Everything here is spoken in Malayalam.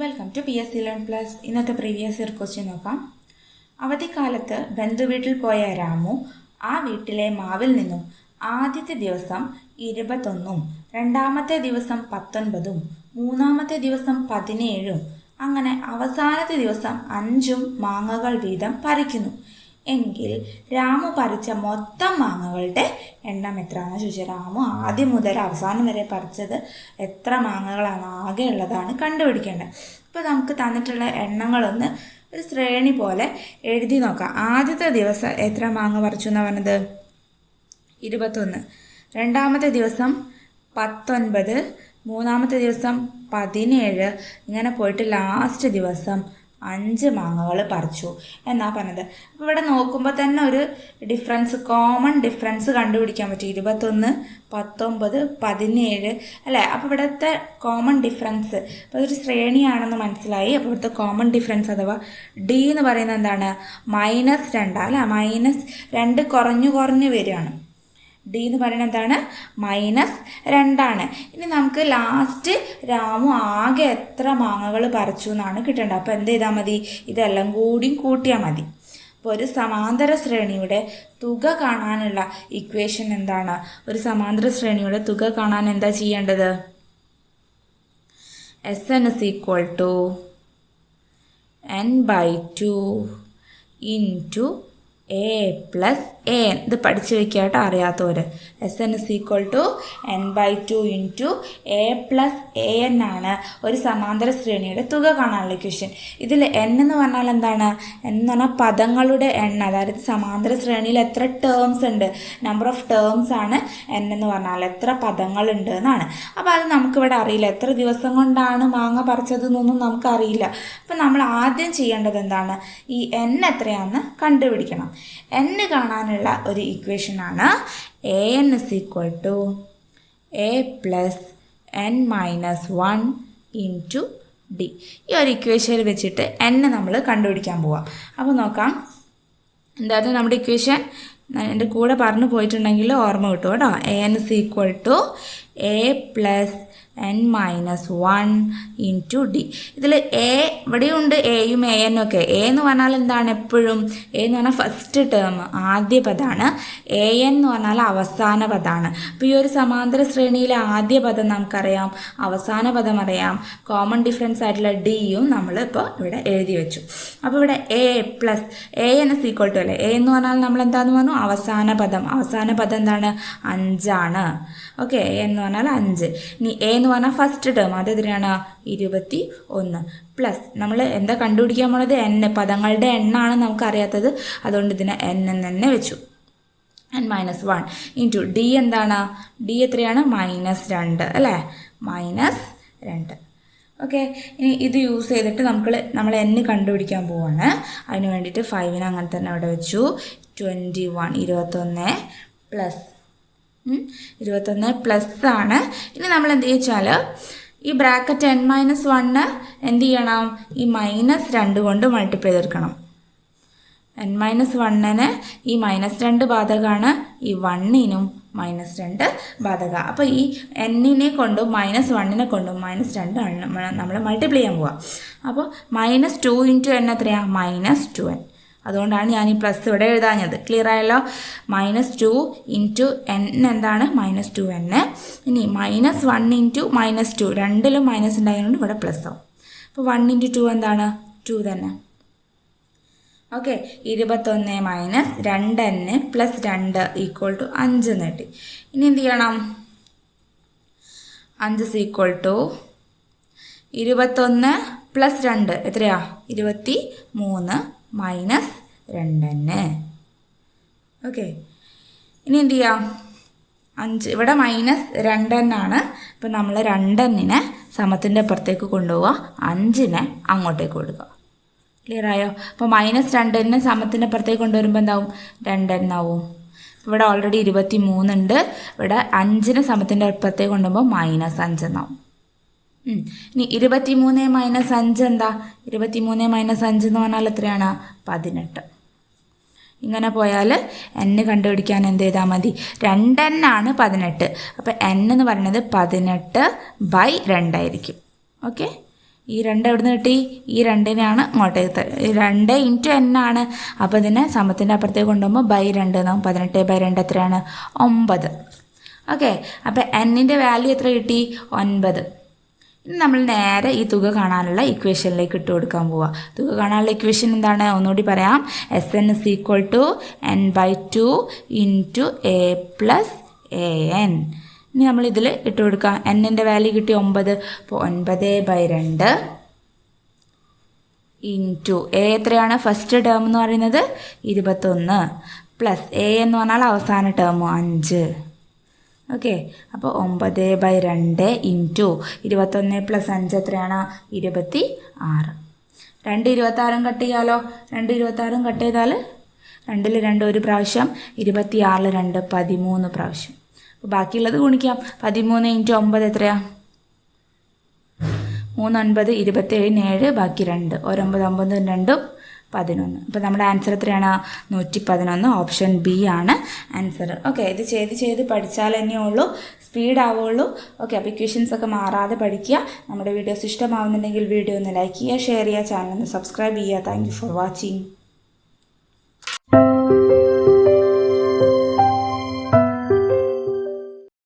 Welcome to P S C eleven plus ഇന്നത്തെ പ്രീവിയസ് ഇയർ ക്വസ്റ്റ്യൻ നോക്കാം. അവധിക്കാലത്ത് ബന്ധുവീട്ടിൽ പോയ രാമു ആ വീട്ടിലെ മാവിൽ നിന്നും ആദ്യത്തെ ദിവസം ഇരുപത്തൊന്നും രണ്ടാമത്തെ ദിവസം പത്തൊൻപതും മൂന്നാമത്തെ ദിവസം പതിനേഴും അങ്ങനെ അവസാനത്തെ ദിവസം അഞ്ചും മാങ്ങകൾ വീതം പറിക്കുന്നു. എങ്കിൽ രാമു പറിച്ച മൊത്തം മാങ്ങകളുടെ എണ്ണം എത്രയാണ് ചോദിച്ചാൽ രാമു ആദ്യം മുതൽ അവസാനം വരെ പറിച്ചത് എത്ര മാങ്ങകളാണ് ആകെ ഉള്ളതാണ് കണ്ടുപിടിക്കേണ്ടത്. ഇപ്പോൾ നമുക്ക് തന്നിട്ടുള്ള എണ്ണങ്ങളൊന്ന് ഒരു ശ്രേണി പോലെ എഴുതി നോക്കാം. ആദ്യത്തെ ദിവസം എത്ര മാങ്ങ പറിച്ചു എന്നാണ് പറഞ്ഞത്? ഇരുപത്തൊന്ന്. രണ്ടാമത്തെ ദിവസം പത്തൊൻപത്. മൂന്നാമത്തെ ദിവസം പതിനേഴ്. ഇങ്ങനെ പോയിട്ട് ലാസ്റ്റ് ദിവസം അഞ്ച് മാങ്ങകൾ പറിച്ചു. എന്നാ പറഞ്ഞത്? അപ്പോൾ ഇവിടെ നോക്കുമ്പോൾ തന്നെ ഒരു ഡിഫറൻസ് കോമൺ ഡിഫറൻസ് കണ്ടുപിടിക്കാൻ പറ്റും. ഇരുപത്തൊന്ന് പത്തൊമ്പത് പതിനേഴ് അല്ലേ? അപ്പോൾ ഇവിടുത്തെ കോമൺ ഡിഫറൻസ് അപ്പോൾ അതൊരു ശ്രേണിയാണെന്ന് മനസ്സിലായി. അപ്പോൾ ഇവിടുത്തെ കോമൺ ഡിഫറൻസ് അഥവാ ഡി എന്ന് പറയുന്നത് എന്താണ്? മൈനസ് രണ്ടാണ് അല്ലേ? മൈനസ് രണ്ട് കുറഞ്ഞു കുറഞ്ഞു വരികയാണ്. ഡി എന്ന് പറയുന്നത് എന്താണ്? മൈനസ് രണ്ടാണ്. ഇനി നമുക്ക് ലാസ്റ്റ് രാമു ആകെ എത്ര മാങ്ങകൾ പറിച്ചു എന്നാണ് കിട്ടേണ്ടത്. അപ്പോൾ എന്ത് ചെയ്താൽ മതി? ഇതെല്ലാം കൂടിയും കൂട്ടിയാൽ മതി. അപ്പോൾ ഒരു സമാന്തര ശ്രേണിയുടെ തുക കാണാനുള്ള ഇക്വേഷൻ എന്താണ്? ഒരു സമാന്തര ശ്രേണിയുടെ തുക കാണാൻ എന്താ ചെയ്യേണ്ടത്? S N is equal to N by two in two A plus A ഇത് പഠിച്ചു വെക്കാട്ടോ കേട്ടോ അറിയാത്തവർ S N is equal to N by two into A plus A N ആണ് ഒരു സമാന്തര ശ്രേണിയുടെ തുക കാണാനുള്ള ക്വസ്റ്റ്യൻ ഇതിൽ എൻ എന്ന് പറഞ്ഞാൽ എന്താണ്? എന്ന് പറഞ്ഞാൽ പദങ്ങളുടെ എണ്ണം അതായത് സമാന്തര ശ്രേണിയിൽ എത്ര ടേംസ് ഉണ്ട്? നമ്പർ ഓഫ് ടേംസ് ആണ് എൻ എന്ന് പറഞ്ഞാൽ എത്ര പദങ്ങളുണ്ട് എന്നാണ്. അപ്പോൾ അത് നമുക്കിവിടെ അറിയില്ല. എത്ര ദിവസം കൊണ്ടാണ് മാങ്ങ പറിച്ചത് എന്നൊന്നും നമുക്കറിയില്ല. അപ്പം നമ്മൾ ആദ്യം ചെയ്യേണ്ടത് എന്താണ്? ഈ എൻ എത്രയാണെന്ന് കണ്ടുപിടിക്കണം. എൻ കാണാനുള്ള ഒരു ഇക്വേഷനാണ് A N is equal to A plus N minus one into D ഈ ഒരു ഇക്വേഷനിൽ വെച്ചിട്ട് എൻ നമ്മൾ കണ്ടുപിടിക്കാൻ പോവാം. അപ്പോൾ നോക്കാം. എന്തായാലും നമ്മുടെ ഇക്വേഷൻ എന്റെ കൂടെ പറഞ്ഞു പോയിട്ടുണ്ടെങ്കിൽ ഓർമ്മ കിട്ടും കേട്ടോ. A N is equal to A plus N minus one into D ഇതിൽ എ ഇവിടെയുണ്ട് എയും എ എന്നും ഒക്കെ. എ എന്ന് പറഞ്ഞാൽ എന്താണ് എപ്പോഴും? എ എന്ന് പറഞ്ഞാൽ ഫസ്റ്റ് ടേം ആദ്യ പദമാണ് എ എൻ എന്ന് പറഞ്ഞാൽ അവസാന പദമാണ് അപ്പോൾ ഈ ഒരു സമാന്തര ശ്രേണിയിലെ ആദ്യ പദം നമുക്കറിയാം. അവസാന പദം അറിയാം. കോമൺ ഡിഫറൻസ് ആയിട്ടുള്ള ഡിയും നമ്മൾ ഇപ്പോൾ ഇവിടെ എഴുതി വെച്ചു. അപ്പോൾ ഇവിടെ A plus A N S equal to അല്ലേ? എ എന്ന് പറഞ്ഞാൽ നമ്മൾ എന്താന്ന് പറഞ്ഞു? അവസാന പദം. അവസാന പദം എന്താണ്? അഞ്ചാണ്. ഓക്കെ എ എന്ന് പറഞ്ഞാൽ അഞ്ച്. ഇനി എ എന്ന് പറഞ്ഞാൽ ഫസ്റ്റ് ടേം അത് എത്രയാണ് ഇരുപത്തി ഒന്ന്. പ്ലസ് നമ്മൾ എന്താ കണ്ടുപിടിക്കാൻ പോണത്? എൻ പദങ്ങളുടെ എണ്ണാണ് നമുക്കറിയാത്തത്. അതുകൊണ്ട് ഇതിനെ എൻ എന്ന് തന്നെ വെച്ചു. N minus one into D എന്താണ്? ഡി എത്രയാണ്? മൈനസ് രണ്ട് അല്ലേ? മൈനസ് രണ്ട്. ഓക്കെ ഇനി ഇത് യൂസ് ചെയ്തിട്ട് നമുക്ക് നമ്മൾ എൻ കണ്ടുപിടിക്കാൻ പോവാണ്. അതിന് വേണ്ടിയിട്ട് ഫൈവിന് അങ്ങനെ തന്നെ അവിടെ വെച്ചു. ട്വന്റി വൺ ഇരുപത്തൊന്ന്. പ്ലസ് ഇരുപത്തൊന്ന് പ്ലസ് ആണ്. ഇനി നമ്മൾ എന്ത് ചോദിച്ചാൽ ഈ ബ്രാക്കറ്റ് എൻ മൈനസ് വണ്ണ് എന്ത് ചെയ്യണം? ഈ മൈനസ് രണ്ട് കൊണ്ട് മൾട്ടിപ്ലൈ തീർക്കണം എൻ മൈനസ് വണ്ണിന് ഈ മൈനസ് രണ്ട് ബാധകമാണ് ഈ വണ്ണിനും മൈനസ് രണ്ട് ബാധക. അപ്പോൾ ഈ എന്നിനെ കൊണ്ടും മൈനസ് വണ്ണിനെ കൊണ്ടും മൈനസ് രണ്ട് നമ്മൾ മൾട്ടിപ്ലൈ ചെയ്യാൻ പോവാം. അപ്പോൾ മൈനസ് ടു ഇന്റു എൻ എത്രയാണ് മൈനസ് ടു എൻ അതുകൊണ്ടാണ് ഞാൻ ഈ പ്ലസ് ഇവിടെ എഴുതാഞ്ഞത്. ക്ലിയർ ആയല്ലോ? മൈനസ് ടു ഇന്റു എൻ എന്താണ്? മൈനസ് ടു എൻ ഇനി minus one into minus two രണ്ടിലും മൈനസ് ഉണ്ടായതുകൊണ്ട് ഇവിടെ പ്ലസ് ആവും. അപ്പോൾ വൺ ഇന്റു ടു എന്താണ്? ടു തന്നെ. ഓക്കെ ഇരുപത്തൊന്ന് മൈനസ് രണ്ട് എൻ പ്ലസ് രണ്ട് ഈക്വൾ ടു അഞ്ച് നേട്ടി. ഇനി എന്ത് ചെയ്യണം? അഞ്ച് ഈക്വൾ ടു ഇരുപത്തൊന്ന് പ്ലസ് രണ്ട്. എത്രയാ? ഇരുപത്തി മൂന്ന് മൈനസ് രണ്ടെന്ന് ഓക്കെ. ഇനി എന്ത് ചെയ്യാം? അഞ്ച്. ഇവിടെ മൈനസ് രണ്ടെണ്ണാണ്. അപ്പം നമ്മൾ രണ്ടെണ്ണിനെ സമത്തിന്റെ അപ്പുറത്തേക്ക് കൊണ്ടുപോവുക അഞ്ചിനെ അങ്ങോട്ടേക്ക് കൊടുക്കുക. ക്ലിയർ ആയോ? അപ്പോൾ മൈനസ് രണ്ടെണ്ണിനെ സമത്തിന്റെ അപ്പുറത്തേക്ക് കൊണ്ടുവരുമ്പോൾ എന്താവും? രണ്ടെണ്ണാവും ഇവിടെ ഓൾറെഡി ഇരുപത്തി മൂന്നുണ്ട് ഇവിടെ അഞ്ചിന് സമത്തിന്റെ അപ്പുറത്തേക്ക് കൊണ്ടുപോകുമ്പോൾ മൈനസ് അഞ്ചെന്നാവും ഇനി ഇരുപത്തി മൂന്ന് മൈനസ് അഞ്ച് എന്താ? ഇരുപത്തി മൂന്ന് മൈനസ് അഞ്ച് എന്ന് പറഞ്ഞാൽ എത്രയാണ്? പതിനെട്ട്. ഇങ്ങനെ പോയാൽ എൻ കണ്ടുപിടിക്കാൻ എന്ത് ചെയ്താൽ മതി. രണ്ടെണ്ണാണ് പതിനെട്ട്. അപ്പോൾ എൻ എന്ന് പറയുന്നത് പതിനെട്ട് ബൈ രണ്ടായിരിക്കും ഓക്കെ ഈ രണ്ട് എവിടെ നിന്ന് കിട്ടി? ഈ രണ്ടിനെയാണ് ഇങ്ങോട്ടേക്ക് രണ്ട് ഇന്റു എൻ ആണ്. അപ്പോൾ ഇതിനെ സമത്തിന്റെ അപ്പുറത്തേക്ക് കൊണ്ടുപോകുമ്പോൾ ബൈ രണ്ട് നമുക്ക് പതിനെട്ട് ബൈ രണ്ട് എത്രയാണ്? ഒമ്പത്. ഓക്കെ അപ്പോൾ എന്നിന്റെ വാല്യൂ എത്ര കിട്ടി? ഒൻപത്. നമ്മൾ നേരെ ഈ തുക കാണാനുള്ള ഇക്വേഷനിലേക്ക് ഇട്ട് കൊടുക്കാൻ പോവുക തുക കാണാനുള്ള ഇക്വേഷൻ എന്താണ്? ഒന്നുകൂടി പറയാം. S N is equal to N by two in two A plus A N ഇനി നമ്മൾ ഇതിൽ ഇട്ട് കൊടുക്കാം. എന്നിന്റെ വാല്യൂ കിട്ടി ഒമ്പത്. അപ്പോൾ ഒൻപത് ബൈ രണ്ട് ഇന്റു എ എത്രയാണ്? ഫസ്റ്റ് ടേം എന്ന് പറയുന്നത് ഇരുപത്തൊന്ന്. പ്ലസ് എ എന്ന് പറഞ്ഞാൽ അവസാന ടേം അഞ്ച്. ഓക്കെ അപ്പോൾ ഒമ്പത് ബൈ രണ്ട് ഇന്റു ഇരുപത്തൊന്ന് പ്ലസ് അഞ്ച് എത്രയാണ്? ഇരുപത്തി ആറ് രണ്ട് ഇരുപത്താറും കട്ട് ചെയ്യാലോ? രണ്ട് ഇരുപത്താറും കട്ട് ചെയ്താൽ രണ്ടിൽ രണ്ട് ഒരു പ്രാവശ്യം ഇരുപത്തി ആറിൽ രണ്ട് പതിമൂന്ന് പ്രാവശ്യം. അപ്പോൾ ബാക്കിയുള്ളത് ഗുണിക്കാം. പതിമൂന്ന് ഇന്റു ഒമ്പത് എത്രയാണ് എത്രയാ? മൂന്നൊൻപത് ഇരുപത്തേഴിന് ഏഴ് ബാക്കി രണ്ട്. ഒരൊമ്പത് ഒമ്പതും രണ്ടും പതിനൊന്ന്. അപ്പോൾ നമ്മുടെ ആൻസർ എത്രയാണ്? നൂറ്റി പതിനൊന്ന് ഓപ്ഷൻ ബി ആണ് ആൻസർ ഓക്കെ ഇത് ചെയ്ത് ചെയ്ത് പഠിച്ചാൽ തന്നെ ഉള്ളൂ. സ്പീഡ് ആവുള്ളൂ. ഓക്കെ അപ്പോൾ ഇക്വേഷൻസ് ഒക്കെ മാറാതെ പഠിക്കുക. നമ്മുടെ വീഡിയോസ് ഇഷ്ടമാവുന്നുണ്ടെങ്കിൽ വീഡിയോ ഒന്ന് ലൈക്ക് ചെയ്യുക ഷെയർ ചെയ്യുക ചാനൽ ഒന്ന് സബ്സ്ക്രൈബ് ചെയ്യുക. Thank for watching